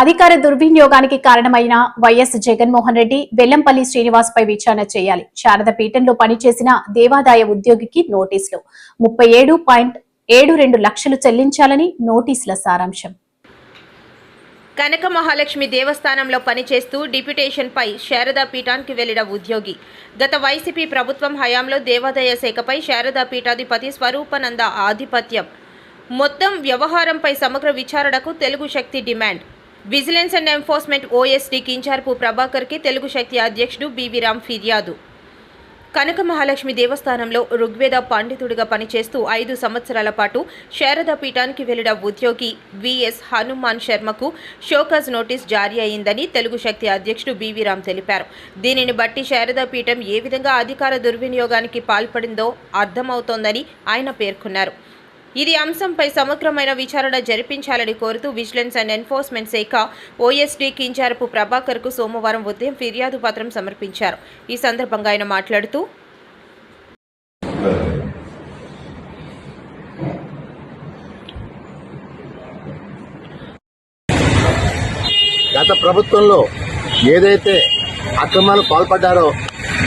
అధికార దుర్వినియోగానికి కారణమైన వైఎస్ జగన్మోహన్ రెడ్డి వెల్లంపల్లి శ్రీనివాస్పై విచారణ చేయాలి. శారద పీఠంలో పనిచేసిన దేవాదాయ ఉద్యోగికి నోటీసులు. ముప్పై ఏడు పాయింట్ ఏడు రెండు లక్షలు చెల్లించాలని నోటీసుల సారాంశం. కనక మహాలక్ష్మి దేవస్థానంలో పనిచేస్తూ డిప్యుటేషన్పై శారదా పీఠానికి వెళ్ళిన ఉద్యోగి. గత వైసీపీ ప్రభుత్వం హయాంలో దేవాదాయ శాఖపై శారదా పీఠాధిపతి స్వరూపనంద ఆధిపత్యం. మొత్తం వ్యవహారంపై సమగ్ర విచారణకు Telugu Shakti demand. Vigilance and enforcement OSD Kincharapu ప్రభాకర్కి Telugu Shakti అధ్యక్షుడు బీవీరామ్ ఫిర్యాదు. కనక మహాలక్ష్మి దేవస్థానంలో ఋగ్వేద పండితుడిగా పనిచేస్తూ ఐదు సంవత్సరాల పాటు శారదా పీఠానికి వెళ్ళిన ఉద్యోగి విఎస్ హనుమాన్ శర్మకు షోకాజ్ నోటీస్ జారీ అయిందని తెలుగు శక్తి అధ్యక్షుడు బీవీరామ్ తెలిపారు. దీనిని బట్టి శారదా పీఠం ఏ విధంగా అధికార దుర్వినియోగానికి పాల్పడిందో అర్థమవుతోందని ఆయన పేర్కొన్నారు. ఇది అంశంపై సమగ్రమైన విచారణ జరిపించాలని కోరుతూ విజిలెన్స్ అండ్ ఎన్ఫోర్స్మెంట్ శాఖ ఓఎస్డీ కించారపు ప్రభాకర్కు సోమవారం ఉదయం ఫిర్యాదు పత్రం సమర్పించారు. ఈ సందర్భంగా ఆయన మాట్లాడుతూ గత ప్రభుత్వంలో ఏదైతే అక్రమాలు పాల్పడ్డారో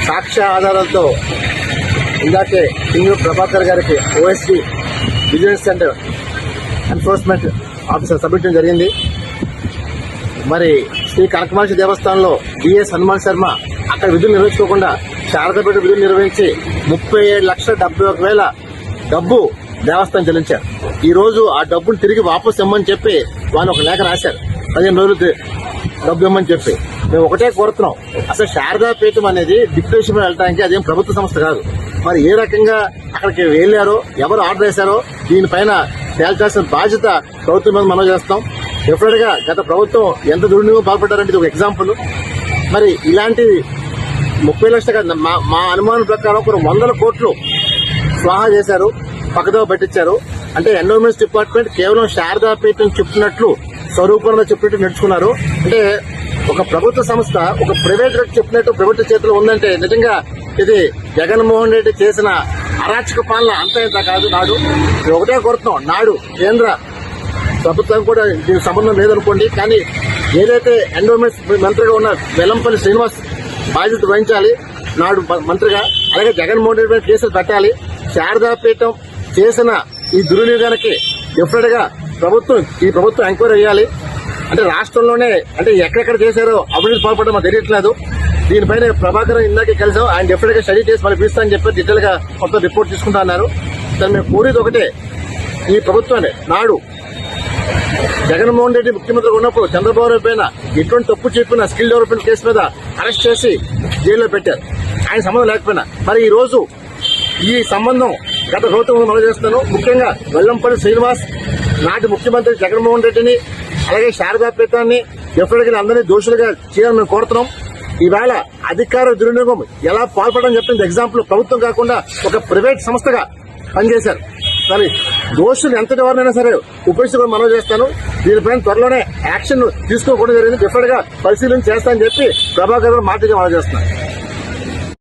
సాక్ష్య ఆధారాలతో ఇందాకే సింగు ప్రభాకర్ గారికి OSD vigilance and enforcement officer submit జరిగింది. మరి శ్రీ కనకమహర్షి దేవస్థానంలో డిఎస్ హనుమాన్ శర్మ అక్కడ విధులు నిర్వహించుకోకుండా శారదపేట విధులు నిర్వహించి ముప్పై ఏడు లక్షల డెబ్బై ఒక వేల డబ్బు దేవస్థానం చెల్లించారు. ఈ రోజు ఆ డబ్బును తిరిగి వాపసు ఇమ్మని చెప్పి వాళ్ళు ఒక లేఖ రాశారు. పదిహేను రోజులు డబ్బు ఇమ్మని చెప్పి. మేము ఒకటే కోరుతున్నాం. అసలు శారదాపేటం అనేది డిక్టేషన్ వెళ్ళడానికి అదేం ప్రభుత్వ సంస్థ కాదు. మరి ఏ రకంగా అక్కడికి వెళ్ళారో ఎవరు ఆర్డర్ వేశారో దీనిపైన తేల్చాల్సిన బాధ్యత ప్రభుత్వం మీద మనం చేస్తాం. డెఫినెట్గా గత ప్రభుత్వం ఎంత దుర్వినియోగం పాల్పడ్డారంటే ఇది ఒక ఎగ్జాంపుల్ మరి ఇలాంటి ముప్పై లక్షల మా మా అనుమానం ప్రకారం కొన్ని వందల కోట్లు స్వాహా చేశారు పక్కదో పెట్టించారు అంటే ఎండోమెంట్స్ డిపార్ట్మెంట్ కేవలం శారదా పీఠం చెప్పినట్లు స్వరూపంలో చెప్పినట్టు నడుచుకున్నారు. అంటే ఒక ప్రభుత్వ సంస్థ ఒక ప్రైవేట్ చెప్పినట్టు ప్రభుత్వ చేతిలో ఉందంటే నిజంగా ఇది జగన్మోహన్ రెడ్డి చేసిన అరాచక పాలన అంత ఇంత కాదు. నాడు ఒకటే కోరుతున్నాం. నాడు కేంద్ర ప్రభుత్వం కూడా దీనికి సంబంధం లేదనుకోండి. కానీ ఏదైతే ఎండోమెంట్స్ మంత్రిగా ఉన్న వెల్లంపల్లి శ్రీనివాస్ బాధ్యత వహించాలి నాడు మంత్రిగా అలాగే జగన్మోహన్ రెడ్డి మీద కేసులు పెట్టాలి. శారదాపీఠం చేసిన ఈ దుర్వినియోగానికి డెఫినెట్గా ప్రభుత్వం ఈ ప్రభుత్వం ఎంక్వైరీ చేయాలి. అంటే రాష్ట్రంలోనే అంటే ఎక్కడెక్కడ చేశారో అవినీతి పాల్పడడం తెలియట్లేదు. దీనిపైన ప్రభాకర్ ఇందాకే కలిసాం ఆయన డెఫినెట్గా స్టడీ చేసి మళ్ళీ పిలుస్తానని చెప్పి డీటెయిల్గా మొత్తం రిపోర్ట్ తీసుకుంటా అన్నారు. కానీ మేము కోరేది ఒకటే. ఈ ప్రభుత్వాన్ని నాడు జగన్మోహన్ రెడ్డి ముఖ్యమంత్రి ఉన్నప్పుడు చంద్రబాబు నాయుడు పైన ఎటువంటి తప్పు చెప్పిన స్కిల్ డెవలప్మెంట్ కేసు మీద అరెస్ట్ చేసి జైల్లో పెట్టారు. ఆయన సంబంధం లేకపోయినా. మరి ఈ రోజు ఈ సంబంధం గత ప్రభుత్వం మనం చేస్తున్నాను. ముఖ్యంగా వెల్లంపల్లి శ్రీనివాస్ నాటి ముఖ్యమంత్రి జగన్మోహన్ రెడ్డిని అలాగే శారదాపేతాన్ని ఎప్పటికీ అందరినీ దోషులుగా చేయాలని మేము కోరుతున్నాం. ఈవేళ అధికార దుర్వినియోగం ఎలా పాల్పడడం చెప్పింది ఎగ్జాంపుల్ ప్రభుత్వం కాకుండా ఒక ప్రైవేట్ సంస్థగా పనిచేశారు. మరి దోషులు ఎంతటి వారినైనా సరే ఉపయోగించుకొని మనం చేస్తాను. దీనిపైన త్వరలోనే యాక్షన్ తీసుకోకూడదు జరిగింది. డిఫరెంట్గా పరిశీలన చేస్తానని చెప్పి ప్రభాకర్ గారు మాటగా మనం చేస్తున్నాను